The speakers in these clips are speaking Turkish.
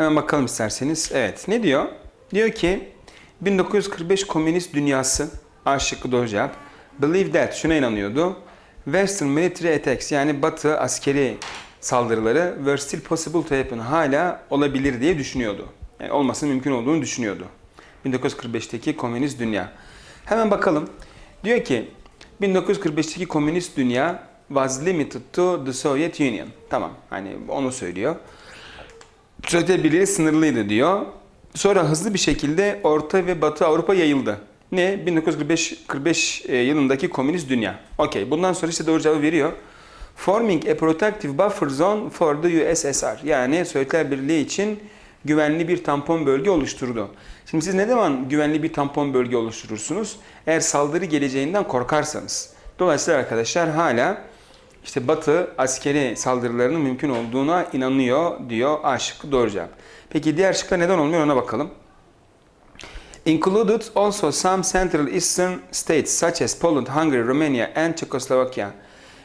Hemen bakalım isterseniz. Evet. Ne diyor? Diyor ki 1945 komünist dünyası A şıkkı doğru cevap. Believe that şuna inanıyordu. Western military attacks yani Batı askeri saldırıları were still possible to happen hala olabilir diye düşünüyordu. Yani olmasının mümkün olduğunu düşünüyordu. 1945'teki komünist dünya. Hemen bakalım. Diyor ki 1945'teki komünist dünya was limited to the Soviet Union. Tamam hani onu söylüyor. Sovyet Birliği sınırlıydı diyor. Sonra hızlı bir şekilde Orta ve Batı Avrupa yayıldı. Ne? 1945 45 e, yılındaki komünist dünya. Okey. Bundan sonra işte doğru cevabı veriyor. Forming a protective buffer zone for the USSR. Yani Sovyetler Birliği için güvenli bir tampon bölge oluşturdu. Şimdi siz ne zaman güvenli bir tampon bölge oluşturursunuz? Eğer saldırı geleceğinden korkarsanız. Dolayısıyla arkadaşlar hala işte Batı askeri saldırılarının mümkün olduğuna inanıyor diyor A şıkkı doğru cevap. Peki diğer şıklar neden olmuyor ona bakalım. Included also some Central Eastern states such as Poland, Hungary, Romania and Czechoslovakia.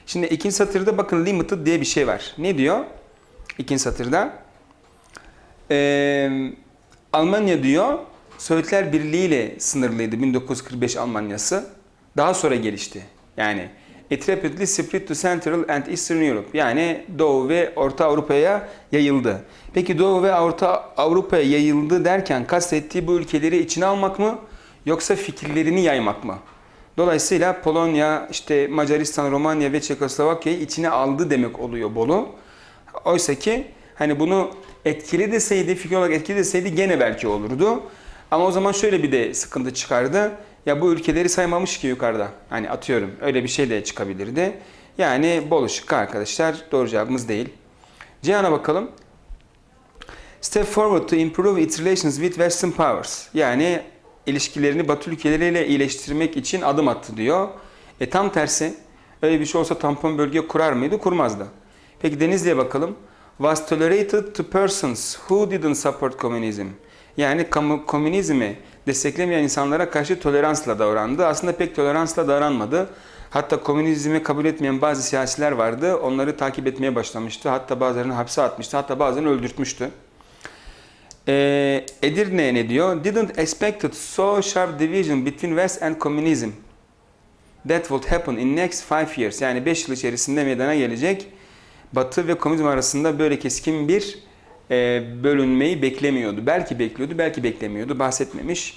Şimdi ikinci satırda bakın limited diye bir şey var. Ne diyor? İkinci satırda. Ee, Almanya diyor Sovyetler Birliği ile sınırlıydı 1945 Almanyası. Daha sonra gelişti. Yani it rapidly spread to Central and Eastern Europe. Yani Doğu ve Orta Avrupa'ya yayıldı. Peki Doğu ve Orta Avrupa'ya yayıldı derken kastettiği bu ülkeleri içine almak mı yoksa fikirlerini yaymak mı? Dolayısıyla Polonya, işte Macaristan, Romanya ve Çekoslovakya'yı içine aldı demek oluyor Bolu. Oysa ki hani bunu etkili deseydi, fikir olarak etkili deseydi gene belki olurdu. Ama o zaman şöyle bir de sıkıntı çıkardı. Ya bu ülkeleri saymamış ki yukarıda. Hani atıyorum öyle bir şey de çıkabilirdi. Yani Bolu şıkkı arkadaşlar doğru cevabımız değil. Cihan'a bakalım. Step forward to improve its relations with Western powers. Yani ilişkilerini Batı ülkeleriyle iyileştirmek için adım attı diyor. E tam tersi. Öyle bir şey olsa tampon bölge kurar mıydı? Kurmazdı. Peki Denizli'ye bakalım. Was tolerated to persons who didn't support communism. Yani kamu, komünizmi desteklemeyen insanlara karşı toleransla davrandı. Aslında pek toleransla davranmadı. Hatta komünizmi kabul etmeyen bazı siyasiler vardı. Onları takip etmeye başlamıştı. Hatta bazılarını hapse atmıştı. Hatta bazılarını öldürtmüştü. Ee, Edirne ne diyor? Didn't expected so sharp division between West and communism. That would happen in next five years. Yani 5 yıl içerisinde meydana gelecek Batı ve komünizm arasında böyle keskin bir bölünmeyi beklemiyordu. Belki bekliyordu, belki beklemiyordu. Bahsetmemiş.